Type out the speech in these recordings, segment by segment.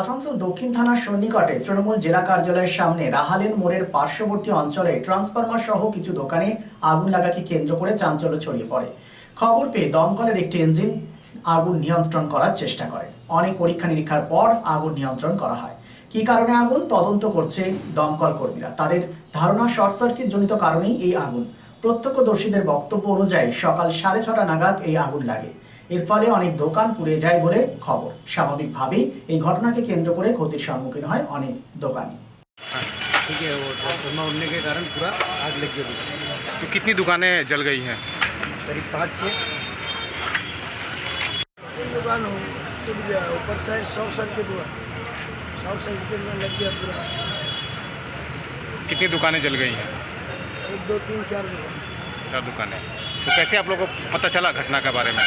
আসানসোল দক্ষিণ থানার সন্নিকটে তৃণমূল জেলা কার্যালয়ের সামনে রাহালেন মোড়ের পার্শ্ববর্তী অঞ্চলে ট্রান্সফরমার সহ কিছু দোকানে আগুন লাগাকে কেন্দ্র করে চাঞ্চল্য ছড়িয়ে পড়ে। খবর পেয়ে দমকলের একটি ইঞ্জিন আগুন নিয়ন্ত্রণ করার চেষ্টা করে। অনেক পরীক্ষা নিরীক্ষার পর আগুন নিয়ন্ত্রণ করা হয়। কী কারণে আগুন? তদন্ত করছে দমকল কর্মীরা। তাদের ধারণা শর্ট সার্কিট জনিত কারণেই এই আগুন। প্রত্যক্ষদর্শীদের বক্তব্য অনুযায়ী সকাল সাড়ে ছটা নাগাদ এই আগুন লাগে। এর ফলে অনেক দোকান পুড়ে যায় বলে খবর স্বাভাবিকভাবেই এই ঘটনাকে কেন্দ্র করে ক্ষতির সম্মুখীন হয় অনেক দোকানি ठीक है वो ट्रांसफार्मर उड़ने के कारण पूरा आग लग गई थी तो कितनी दुकानें जल गई हैं करीब पाँच छः दुकान हो टूट गया ऊपर से शॉर्ट सर्किट हुआ शॉर्ट सर्किट में लग गया पूरा कितनी दुकानें जल गई हैं एक दो तीन चार दुकान चार दुकानें तो कैसे आप लोगों को पता चला घटना के बारे में?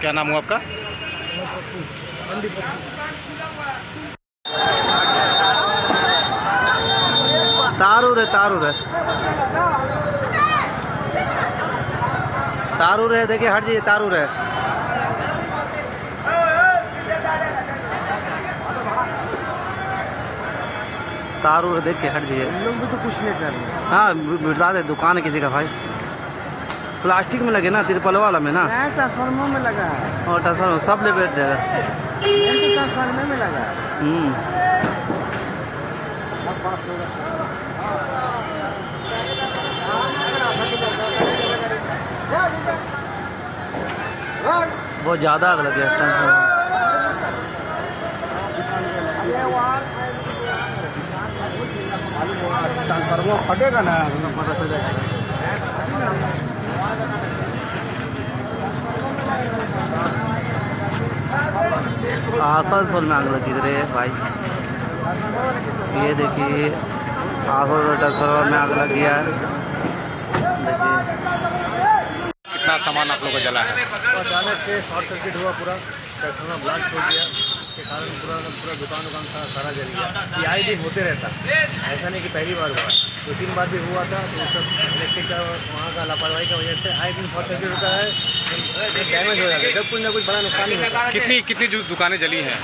क्या नाम हुआ आपका? तारू रे तारू रे। तारू रहे देखिए हट जाइए, तारू रहे तारूर है देख के हट जाइए। लोग भी तो कुछ नहीं कर रहे। हाँ बिठा दे दुकान है किसी का भाई। प्लास्टिक में लगे ना तिरपल वाला में ना। ट्रांसफार्मर में लगा है। और ट्रांसफार्मर सब ले बैठ जाएगा। ट्रांसफार्मर में लगा है। हम्म। बहुत ज़्यादा आग लगे ट्रांसफार्मर ट्रांसफार्मर फटेगा ना? पता चल जाएगा। आसनसोल में आग लगी रे भाई? ये देखिए आसनसोल ट्रांसफार्मर में आग लग गया है। देखिए। कितना सामान आप लोगों को जला है? तो अचानक से शॉर्ट सर्किट हुआ पूरा ट्रांसफार्मर ब्लास्ट हो गया कारण पूरा पूरा दुकान वुकान सारा सारा जल गया। ये आए दिन होते रहता। ऐसा नहीं कि पहली बार हुआ। दो तीन बार भी हुआ था तो सब इलेक्ट्रिक का वहाँ का लापरवाही की वजह से आए दिन बहुत सर्किट होता है डैमेज हो जाता है। जब कुछ ना कुछ बड़ा नुकसान ही होता। है कितनी कितनी जो दुकानें जली हैं?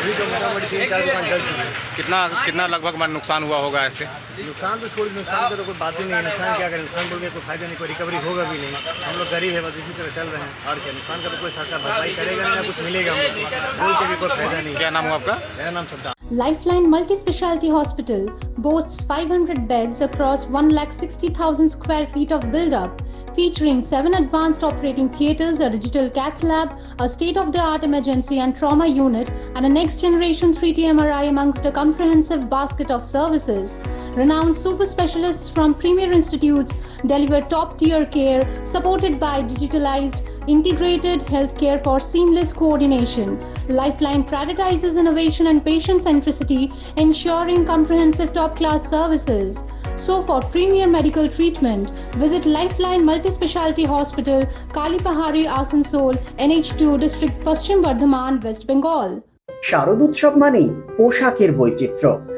अभी तो मोटा मोटी तीन चार दुकान जल चुकी है। कितना कितना लगभग नुकसान हुआ होगा ऐसे? नुकसान तो छोड़ नुकसान का तो कोई बात ही नहीं है नुकसान क्या करें नुकसान बोल के कोई फ़ायदा नहीं कोई रिकवरी होगा भी नहीं हम लोग गरीब है बस इसी तरह चल रहे हैं और क्या नुकसान का तो कोई सरकार भरपाई करेगा नहीं ना कुछ मिलेगा हम लोग बोल के भी कोई फ़ायदा नहीं क्या नाम हुआ आपका मेरा नाम Saddam Lifeline Multi-Speciality Hospital boasts 500 beds across 1,60,000 square feet of build-up, featuring 7 advanced operating theatres, a digital cath lab, a state-of-the-art emergency and trauma unit, and a next-generation 3T MRI amongst a comprehensive basket of services. Renowned super specialists from premier institutes deliver top-tier care, supported by digitalized integrated healthcare for seamless coordination. Lifeline prioritizes innovation and patient centricity, ensuring comprehensive top class services. So, for premier medical treatment, visit Lifeline Multi Speciality Hospital, Kalipahari, Asansol, NH2 District, Paschim Bardhaman, West Bengal. শারদ উৎসব মানেই পোশাকের বৈচিত্র্য